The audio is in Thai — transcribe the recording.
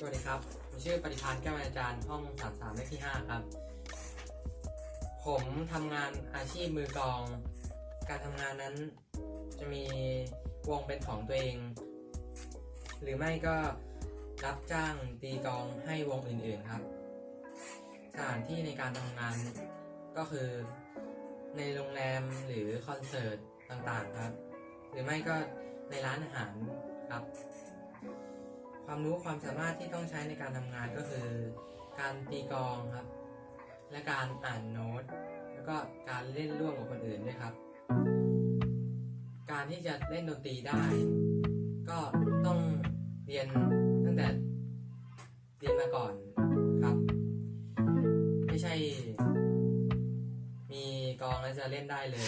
สวัสดีครับ ผมชื่อปฏิพานแก้วอาจารย์ ห้องสามสามเลขที่ห้าครับ ผมทำงานอาชีพมือกลอง การทำงานนั้นจะมีวงเป็นของตัวเอง หรือไม่ก็รับจ้างตีกลองให้วงอื่นๆครับ สถานที่ในการทำงานก็คือในโรงแรมหรือคอนเสิร์ตต่างๆครับ หรือไม่ก็ในร้านอาหารครับ ความรู้ความสามารถที่ต้องใช้ในการทำงานก็คือ การตีกองครับ และการอ่านโน้ต แล้วก็การเล่นร่วมกับคนอื่นด้วยครับ การที่จะเล่นดนตรีได้ ก็ต้องเรียนตั้งแต่เรียนมาก่อนครับ ไม่ใช่ มีกองแล้วจะเล่นได้เลย